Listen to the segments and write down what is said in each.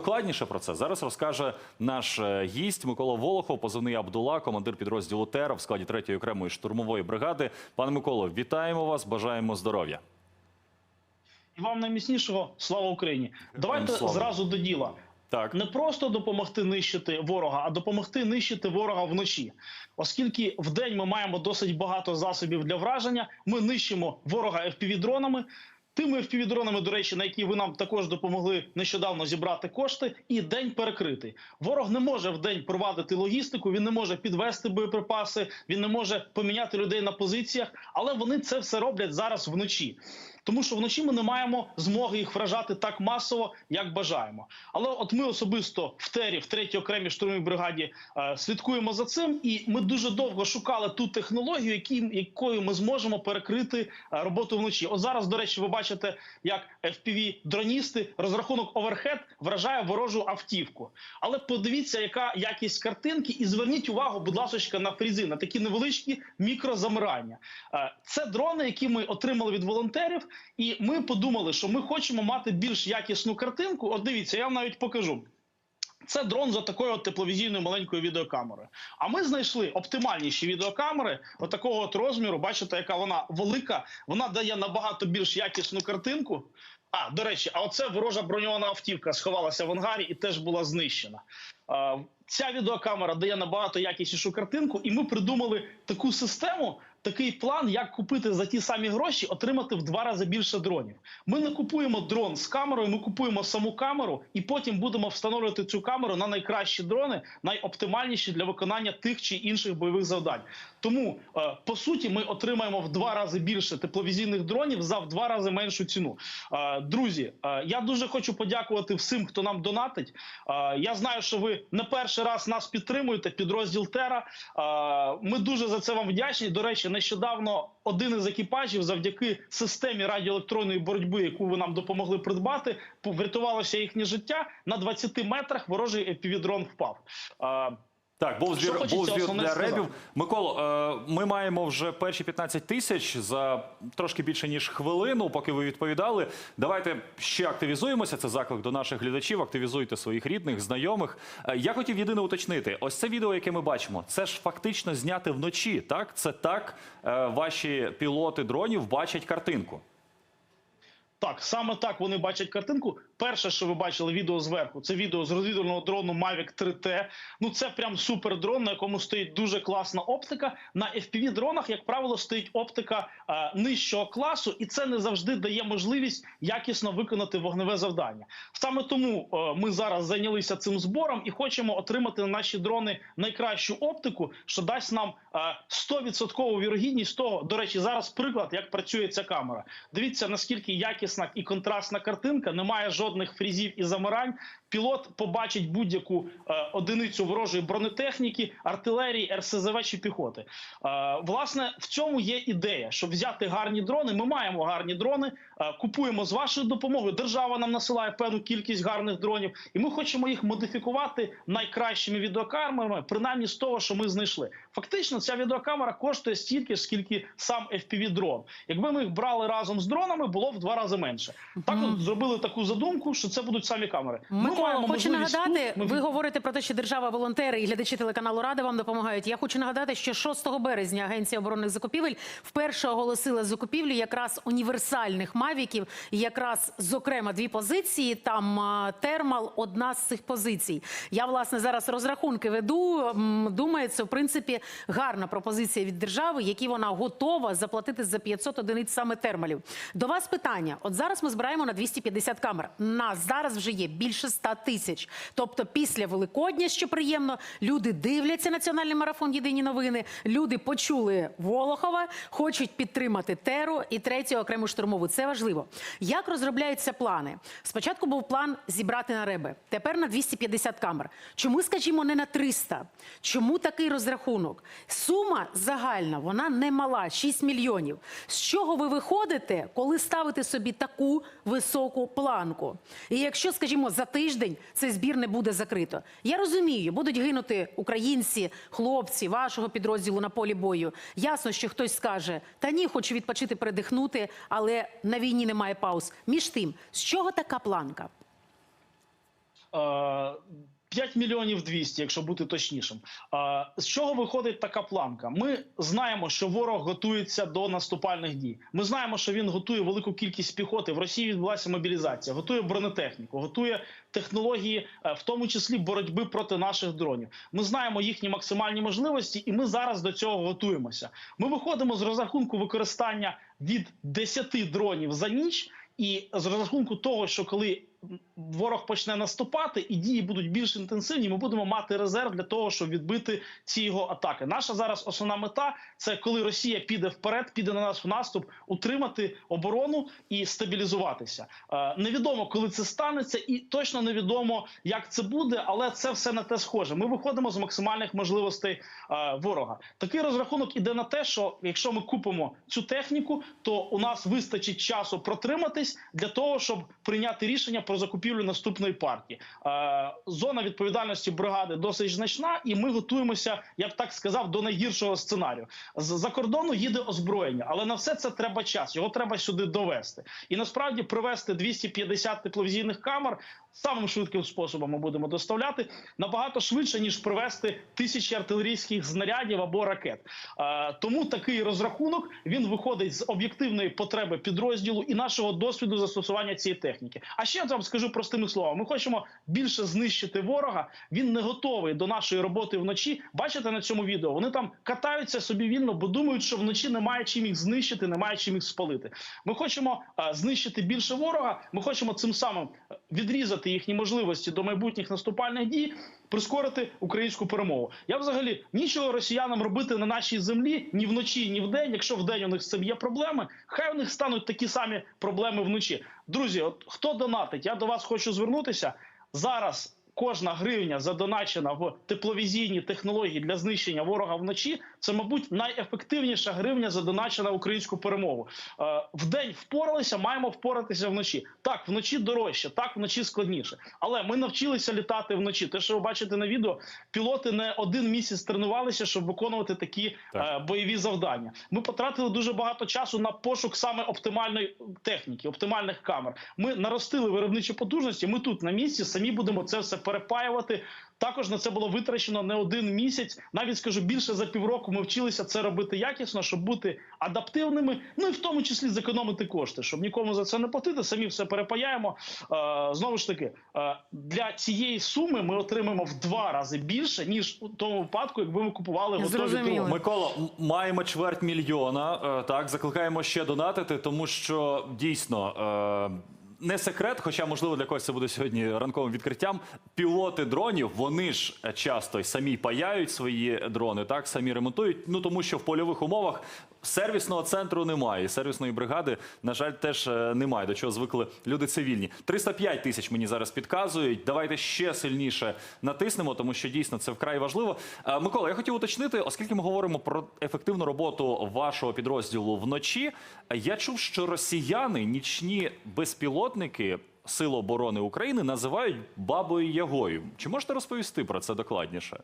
Докладніше про це зараз розкаже наш е, гість Микола Волохов, позивний Абдула, командир підрозділу ТЕР в складі 3-ї окремої штурмової бригади. Пане Миколо, вітаємо вас, бажаємо здоров'я. І вам найміцнішого слава Україні. Давайте слава. зразу до діла. Так, Не просто допомогти нищити ворога, а допомогти нищити ворога вночі. Оскільки в день ми маємо досить багато засобів для враження, ми нищимо ворога FPV-дронами. Тими FPV-дронами, до речі, на які ви нам також допомогли нещодавно зібрати кошти, і день перекритий. Ворог не може в день провадити логістику, він не може підвести боєприпаси, він не може поміняти людей на позиціях, але вони це все роблять зараз вночі. Тому що вночі ми не маємо змоги їх вражати так масово, як бажаємо. Але от ми особисто в ТЕРі, в третій окремій штурмовій бригаді, е, слідкуємо за цим, і ми дуже довго шукали ту технологію, які, якою ми зможемо перекрити е, роботу вночі. От зараз, до речі, ви бачите, як fpv дроністи розрахунок оверхед вражає ворожу автівку. Але подивіться, яка якість картинки, і зверніть увагу, будь ласка, на фрізи, на такі невеличкі мікрозамирання. Е, Це дрони, які ми отримали від волонтерів, і ми подумали, що ми хочемо мати більш якісну картинку. От дивіться, я вам навіть покажу. Це дрон за такою от тепловізійною маленькою відеокамерою. А ми знайшли оптимальніші відеокамери отакого от розміру. Бачите, яка вона велика. Вона дає набагато більш якісну картинку. А, до речі, а оце ворожа броньована автівка сховалася в ангарі і теж була знищена. Ця відеокамера дає набагато якіснішу картинку, і ми придумали таку систему, такий план, як купити за ті самі гроші, отримати в два рази більше дронів. Ми не купуємо дрон з камерою, ми купуємо саму камеру, і потім будемо встановлювати цю камеру на найкращі дрони, найоптимальніші для виконання тих чи інших бойових завдань. Тому е, по суті ми отримаємо в два рази більше тепловізійних дронів за в два рази меншу ціну. Е, Друзі, е, я дуже хочу подякувати всім, хто нам донатить. Я знаю, що ви не перший раз нас підтримуєте. Підрозділ Тера. Ми дуже за це вам вдячні. До речі, нещодавно один із екіпажів, завдяки системі радіоелектронної боротьби, яку ви нам допомогли придбати, врятувалося їхнє життя. На 20 метрах ворожий FPV-дрон впав. Так, був Що збір, був збір для ребів. Миколо, е, ми маємо вже перші 15 тисяч за трошки більше ніж хвилину, поки ви відповідали. Давайте ще активізуємося. Це заклик до наших глядачів. Активізуйте своїх рідних, знайомих. Е, Я хотів єдине уточнити: ось це відео, яке ми бачимо, це ж фактично зняте вночі. Так, це так е, ваші пілоти дронів бачать картинку. Так, саме так вони бачать картинку. Перше, що ви бачили відео зверху, це відео з розвідувального дрону Mavic 3T. Ну це прям супер дрон, на якому стоїть дуже класна оптика. На fpv дронах, як правило, стоїть оптика е, нижчого класу, і це не завжди дає можливість якісно виконати вогневе завдання. Саме тому е, ми зараз зайнялися цим збором і хочемо отримати на наші дрони найкращу оптику, що дасть нам е, 100% вірогідність того. До речі, зараз приклад, як працює ця камера. Дивіться наскільки якісна і контрастна картинка, немає жодних фрізів і замирань. Пілот побачить будь-яку е, одиницю ворожої бронетехніки, артилерії, РСЗВ чи піхоти. Е, власне, в цьому є ідея, щоб взяти гарні дрони. Ми маємо гарні дрони, е, купуємо з вашою допомогою. Держава нам насилає певну кількість гарних дронів, і ми хочемо їх модифікувати найкращими відеокамерами, принаймні з того, що ми знайшли. Фактично, ця відеокамера коштує стільки скільки сам fpv дрон. Якби ми їх брали разом з дронами, було в два рази менше. Так от зробили таку задумку, що це будуть самі камери. Ми Микола, маємо хочу нагадати, тут, ми ви говорите про те, що держава, волонтери і глядачі телеканалу Рада вам допомагають. Я хочу нагадати, що 6 березня Агенція оборонних закупівель вперше оголосила закупівлю якраз універсальних мавіків, якраз зокрема дві позиції. Там термал, одна з цих позицій. Я власне зараз розрахунки веду. Це в принципі гарна пропозиція від держави, які вона готова заплатити за 500 одиниць саме термалів. До вас питання: от зараз ми збираємо на 250 камер. Нас зараз вже є більше 100 тисяч. Тобто, після Великодня, що приємно, люди дивляться національний марафон Єдині новини. Люди почули Волохова, хочуть підтримати теру і третю окрему штурмову. Це важливо. Як розробляються плани? Спочатку був план зібрати на реби. Тепер на 250 камер. Чому, скажімо, не на 300? Чому такий розрахунок? Сума загальна, вона не мала 6 мільйонів. З чого ви виходите, коли ставите собі таку високу планку? І якщо, скажімо, за тиждень цей збір не буде закрито, я розумію, будуть гинути українці, хлопці вашого підрозділу на полі бою. Ясно, що хтось скаже: та ні, хочу відпочити, передихнути, але на війні немає пауз. Між тим, з чого така планка? Е, 5 мільйонів 200, якщо бути точнішим. З чого виходить така планка? Ми знаємо, що ворог готується до наступальних дій. Ми знаємо, що він готує велику кількість піхоти. В Росії відбулася мобілізація, готує бронетехніку, готує технології, е, в тому числі боротьби проти наших дронів. Ми знаємо їхні максимальні можливості, і ми зараз до цього готуємося. Ми виходимо з розрахунку використання від 10 дронів за ніч. І з розрахунку того, що коли ворог почне наступати і дії будуть більш інтенсивні, ми будемо мати резерв для того, щоб відбити ці його атаки. Наша зараз основна мета це коли Росія піде вперед, піде на нас в наступ, утримати оборону і стабілізуватися. Е, невідомо, коли це станеться, і точно невідомо, як це буде, але це все на те схоже. Ми виходимо з максимальних можливостей е, ворога. Такий розрахунок іде на те, що якщо ми купимо цю техніку, то у нас вистачить часу протриматись для того, щоб прийняти рішення про закупівлю наступної партії. Е, зона відповідальності бригади досить значна, і ми готуємося, я б так сказав, до найгіршого сценарію. З-за кордону їде озброєння, але на все це треба час. Його треба сюди довести. І насправді привезти 250 тепловізійних камер самим швидким способом ми будемо доставляти набагато швидше ніж привезти тисячі артилерійських знарядів або ракет. Е, тому такий розрахунок він виходить з об'єктивної потреби підрозділу і нашого досвіду застосування цієї техніки. А ще я вам скажу простими словами: ми хочемо більше знищити ворога. Він не готовий до нашої роботи вночі. Бачите на цьому відео? Вони там катаються собі вільно, бо думають, що вночі немає чим їх знищити, немає чим їх спалити. Ми хочемо е, знищити більше ворога. Ми хочемо цим самим е, відрізати їхні можливості до майбутніх наступальних дій, прискорити українську перемогу. Я взагалі нічого росіянам робити на нашій землі ні вночі, ні вдень. Якщо вдень у них з цим є проблеми, хай у них стануть такі самі проблеми вночі. Друзі, от хто донатить? Я до вас хочу звернутися зараз. Кожна гривня задоначена в тепловізійні технології для знищення ворога вночі. Це, мабуть, найефективніша гривня задоначена в українську перемогу. Е, вдень впоралися, маємо впоратися вночі. Так, вночі дорожче, так вночі складніше. Але ми навчилися літати вночі. Те, що ви бачите на відео, пілоти не один місяць тренувалися, щоб виконувати такі Так. е, бойові завдання. Ми потратили дуже багато часу на пошук саме оптимальної техніки, оптимальних камер. Ми наростили виробничі потужності. Ми тут на місці самі будемо це все перепаювати. Також на це було витрачено не один місяць. Навіть скажу більше за півроку. Ми вчилися це робити якісно, щоб бути адаптивними. Ну і в тому числі зекономити кошти, щоб нікому за це не платити. Самі все перепаяємо. Е, знову ж таки, е, для цієї суми ми отримаємо в два рази більше ніж у тому випадку, якби ми купували готові Зрозуміло. Микола, маємо чверть мільйона. е, Так, закликаємо ще донатити, тому що дійсно. Не секрет, хоча можливо для когось це буде сьогодні ранковим відкриттям. Пілоти дронів вони ж часто й самі паяють свої дрони, так самі ремонтують. Ну тому що в польових умовах сервісного центру немає. Сервісної бригади, на жаль, теж е, немає. До чого звикли люди цивільні. 305 тисяч мені зараз підказують. Давайте ще сильніше натиснемо, тому що дійсно це вкрай важливо. Е, Микола, я хотів уточнити, оскільки ми говоримо про ефективну роботу вашого підрозділу вночі. Я чув, що росіяни нічні безпілотники. Сил оборони України називають бабою Ягою. Чи можете розповісти про це докладніше?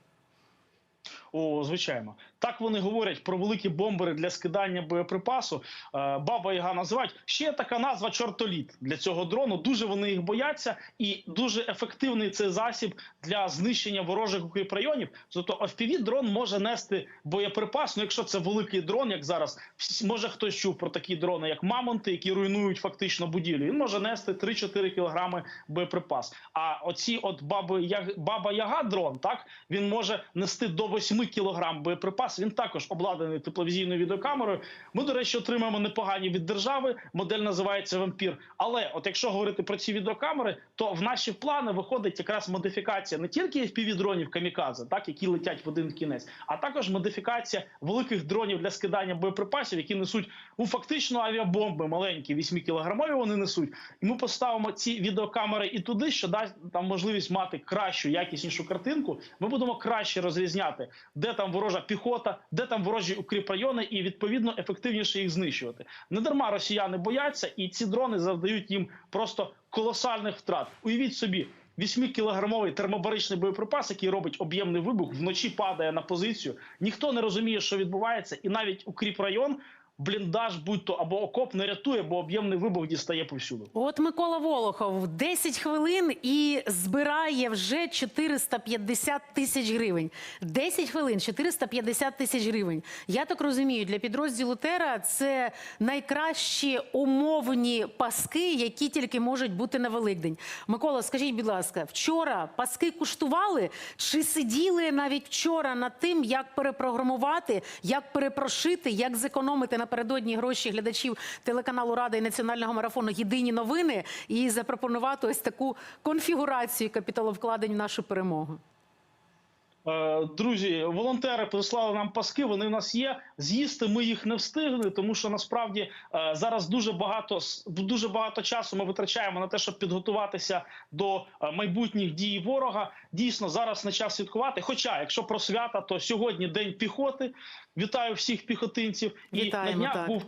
О, звичайно, так вони говорять про великі бомбери для скидання боєприпасу. Е, Баба Яга називають ще така назва чортоліт для цього дрону. Дуже вони їх бояться, і дуже ефективний цей засіб для знищення ворожих укріпрайонів. Тобто fpv дрон може нести боєприпас. Ну, якщо це великий дрон, як зараз може хтось чув про такі дрони, як мамонти, які руйнують фактично будівлі. Він може нести 3-4 кілограми боєприпас. А оці от баби баба Яга дрон, так він може нести до 8 кілограм боєприпас. Він також обладнаний тепловізійною відеокамерою. Ми, до речі, отримаємо непогані від держави. Модель називається Вампір. Але от якщо говорити про ці відеокамери, то в наші плани виходить якраз модифікація не тільки FPV-дронів камікадзе, так які летять в один кінець, а також модифікація великих дронів для скидання боєприпасів, які несуть ну, фактично авіабомби маленькі, 8 кілограмові вони несуть. І ми поставимо ці відеокамери і туди, що дасть там можливість мати кращу, якіснішу картинку. Ми будемо краще розрізняти, де там ворожа піхота, де там ворожі укріпрайони, і відповідно ефективніше їх знищувати. Не дарма росіяни бояться, і ці дрони завдають їм просто колосальних втрат. Уявіть собі. 8-кілограмовий термобаричний боєприпас, який робить об'ємний вибух, вночі падає на позицію. Ніхто не розуміє, що відбувається, і навіть укріпрайон бліндаж, будь-то або окоп не рятує, бо об'ємний вибух дістає повсюду. От Микола Волохов 10 хвилин і збирає вже 450 тисяч гривень. 10 хвилин 450 тисяч гривень. Я так розумію, для підрозділу Тера це найкращі умовні паски, які тільки можуть бути на Великдень. Микола, скажіть, будь ласка, вчора паски куштували? Чи сиділи навіть вчора над тим, як перепрограмувати, як перепрошити, як зекономити напередодні гроші глядачів телеканалу Рада і національного марафону Єдині новини і запропонувати ось таку конфігурацію капіталовкладень в нашу перемогу? Е, Друзі, волонтери прислали нам паски. Вони в нас є. З'їсти ми їх не встигли, тому що насправді е, зараз дуже багато дуже багато часу ми витрачаємо на те, щоб підготуватися до е, майбутніх дій ворога. Дійсно, зараз не час святкувати. Хоча, якщо про свята, то сьогодні день піхоти. Вітаю всіх піхотинців. Вітаємо, І на днях так. був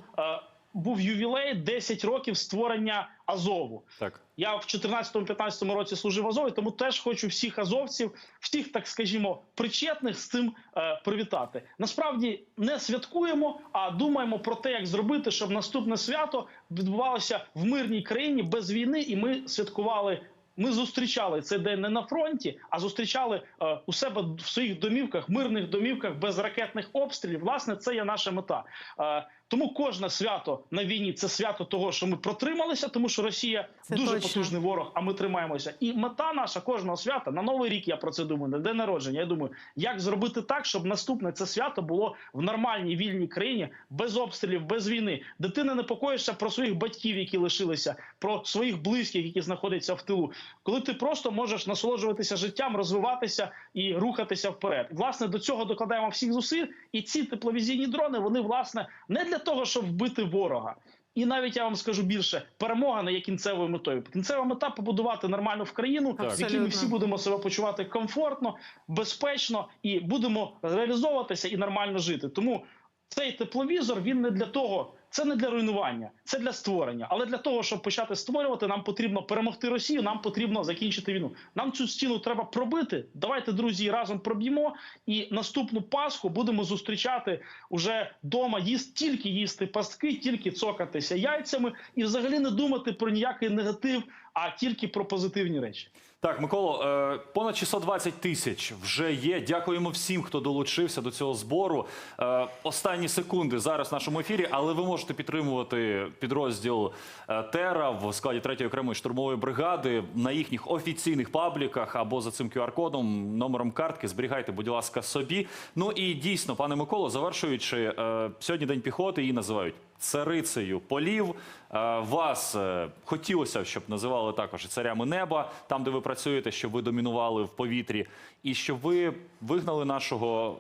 був ювілей 10 років створення Азову. Так. Я в 14-15 році служив в Азові, тому теж хочу всіх азовців, всіх, так скажімо, причетних з цим е, привітати. Насправді не святкуємо, а думаємо про те, як зробити, щоб наступне свято відбувалося в мирній країні без війни, і ми святкували. Ми зустрічали цей день не на фронті, а зустрічали е, у себе в своїх домівках, мирних домівках без ракетних обстрілів. Власне, це є наша мета. Е, тому кожне свято на війні це свято того, що ми протрималися, тому що Росія Це дуже точно. потужний ворог, а ми тримаємося. І мета наша кожного свята на новий рік. Я про це думаю, на день народження. Я думаю, як зробити так, щоб наступне це свято було в нормальній вільній країні, без обстрілів, без війни. Дитина непокоїшся про своїх батьків, які лишилися, про своїх близьких, які знаходяться в тилу. Коли ти просто можеш насолоджуватися життям, розвиватися і рухатися вперед. Власне, до цього докладаємо всіх зусиль. І ці тепловізійні дрони вони власне не для того, щоб вбити ворога. І навіть я вам скажу більше, перемога не є кінцевою метою. Кінцева мета побудувати нормальну в країну, в якій ми всі будемо себе почувати комфортно, безпечно і будемо реалізовуватися і нормально жити. Тому цей тепловізор він не для того, це не для руйнування, це для створення. Але для того, щоб почати створювати, нам потрібно перемогти Росію. Нам потрібно закінчити війну. Нам цю стіну треба пробити. Давайте, друзі, разом проб'ємо. І наступну Пасху будемо зустрічати уже вдома. Їсти тільки їсти пастки, тільки цокатися яйцями і взагалі не думати про ніякий негатив, а тільки про позитивні речі. Так, Миколо, е, понад 620 тисяч вже є. Дякуємо всім, хто долучився до цього збору. Е, Останні секунди зараз в нашому ефірі, але ви можете підтримувати підрозділ е, Тера в складі 3-ї окремої штурмової бригади на їхніх офіційних пабліках або за цим QR-кодом, номером картки. Зберігайте, будь ласка, собі. Ну і дійсно, пане Миколо, завершуючи, сьогодні день піхоти її називають царицею полів. Е, Вас е, хотілося, щоб називали також царями неба, там, де ви працюєте, щоб ви домінували в повітрі, і щоб ви вигнали нашого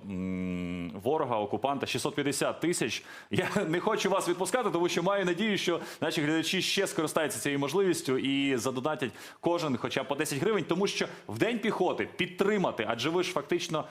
ворога, окупанта 650 тисяч. Я не хочу вас відпускати, тому що маю надію, що наші глядачі ще скористаються цією можливістю і задонатять кожен, хоча б по 10 гривень, тому що в день піхоти підтримати, адже ви ж фактично,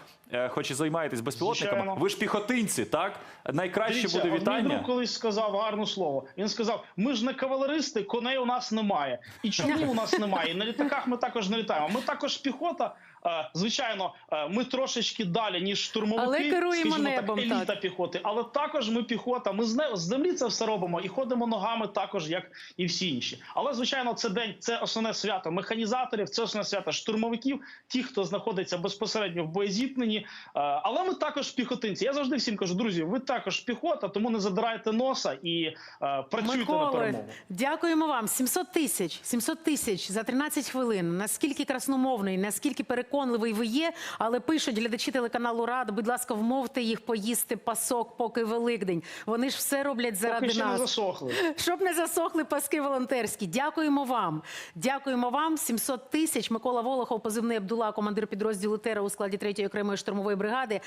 хоч і займаєтесь безпілотниками, Звичайно. ви ж піхотинці, так найкраще Дивіться, буде вітання. Друг колись сказав гарне слово. Він сказав: ми ж не кавалеристи, коней у нас немає. І чому у нас немає. І на літаках ми також не літаємо. Ми також піхота. Е, Звичайно, е, ми трошечки далі, ніж штурмовики, скажімо небом, так, еліта так. піхоти. Але також ми піхота. Ми з не- землі це все робимо і ходимо ногами, також як і всі інші. Але звичайно, це день, це основне свято механізаторів, це основне свято штурмовиків, ті, хто знаходиться безпосередньо в боєзіткненні. Е, Але ми також піхотинці. Я завжди всім кажу, друзі, ви також піхота, тому не задирайте носа і е, працюйте на перемогу. дякуємо вам. 700 тисяч, 700 тисяч за 13 хвилин. Наскільки красномовний, наскільки переконливий ви є, але пишуть глядачі телеканалу Рада, будь ласка, вмовте їх поїсти пасок, поки Великдень. Вони ж все роблять заради Поки ще не засохли. Щоб не засохли паски волонтерські. Дякуємо вам. Дякуємо вам. 700 тисяч. Микола Волохов, позивний Абдула, командир підрозділу Тера у складі 3-ї окремої штурмової бригади.